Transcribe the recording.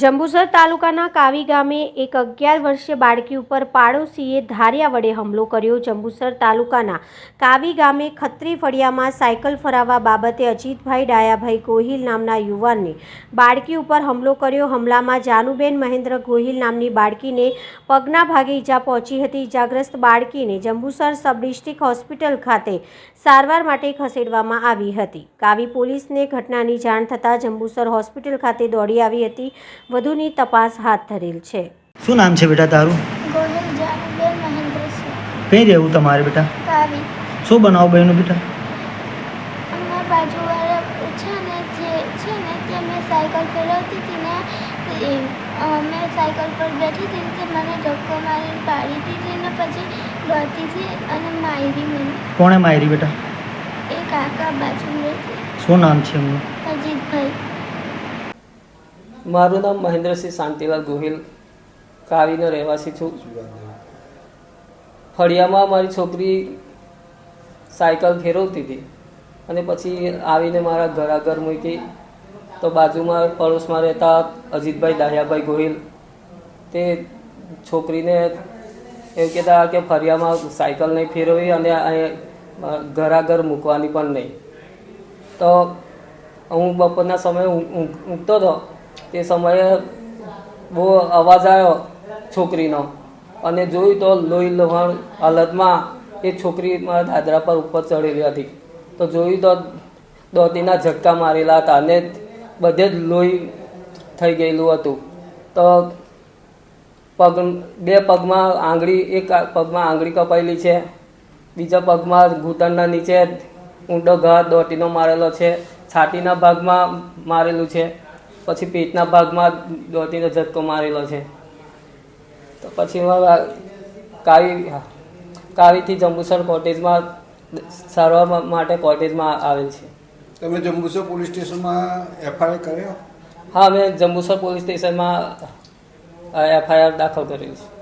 જંબુસર તાલુકાના કાવી ગામે એક અગિયાર વર્ષીય બાળકી ઉપર પાડોશીએ ધારિયા વડે હુમલો કર્યો. જંબુસર તાલુકાના કાવી ગામે ખત્રી ફળિયામાં સાયકલ ફરાવવા બાબતે અજીતભાઈ ડાયાભાઈ ગોહિલ નામના યુવાનને બાળકી ઉપર હુમલો કર્યો. હુમલામાં જાનુબેન મહેન્દ્ર ગોહિલ નામની બાળકીને પગના ભાગે ઈજા પહોંચી હતી. ઈજાગ્રસ્ત બાળકીને જંબુસર સબ ડિસ્ટ્રિક્ટ હોસ્પિટલ ખાતે સારવાર માટે ખસેડવામાં આવી હતી. કાવી પોલીસને ઘટનાની જાણ થતાં જંબુસર હોસ્પિટલ ખાતે દોડી આવી હતી. વધુની તપાસ હાથ ધરેલ છે. શું નામ છે બેટા તારું? કઈ રહેવું તમારે બેટા? શું બનાવો બહેનો બેટા? અમારા બાજુવાળા છે ને જે છે ને તે મેં સાયકલ ફેરવતી હતી ને એ, મેં સાયકલ પર બેઠી હતી તે મને ધક્કો મારીને પાડી દીધી ને પછી દોડતી હતી અને મારી મને. કોણે મારી બેટા? એ કાકા બાજુ શું નામ છે એમનું? અજીતભાઈ. મારું નામ મહેન્દ્રસિંહ શાંતિલાલ ગોહિલ, કાવીનો રહેવાસી છું. ફળિયામાં મારી છોકરી સાયકલ ફેરવતી હતી અને પછી આવીને મારા ઘર આગળ મૂકી તો બાજુમાં પડોશમાં રહેતા અજીતભાઈ દાહિયાભાઈ ગોહિલ, તે છોકરીને એવું કહેતા કે ફરિયામાં સાયકલ નહીં ફેરવી અને ઘર આગળ મૂકવાની પણ નહીં. તો હું બપોરના સમયે ઊંઘ- ઊંઘ- ઊંઘતો હતો. તે સમયે બહુ અવાજ આવ્યો છોકરીનો. અને જોયું તો લોહી લોહાણ હાલતમાં એ છોકરી મારા દાદરા પર ઉપર ચડેલી હતી. તો જોયું તો દોતીના ઝટકા મારેલા હતા અને બધે જ લોહી થઈ ગયેલું હતું. તો પગ, બે પગમાં આંગળી, એક પગમાં આંગળી કપાયેલી છે. બીજા પગમાં ઘૂંટણના નીચે ઊંડો ઘા દોટીનો મારેલો છે. છાતીના ભાગમાં મારેલું છે. પછી પેટના ભાગમાં દોતીનો ઝટકો મારેલો છે. તો પછી કાવી કાવીથી જંબુસર કોટેજમાં સારવાર માટે કોટેજમાં આવેલ છે. તમે જંબુસર પોલીસ સ્ટેશનમાં એફઆઈઆર કર્યો? હા મેં જંબુસર પોલીસ સ્ટેશનમાં એફઆઈઆર દાખલ કરેલી છે.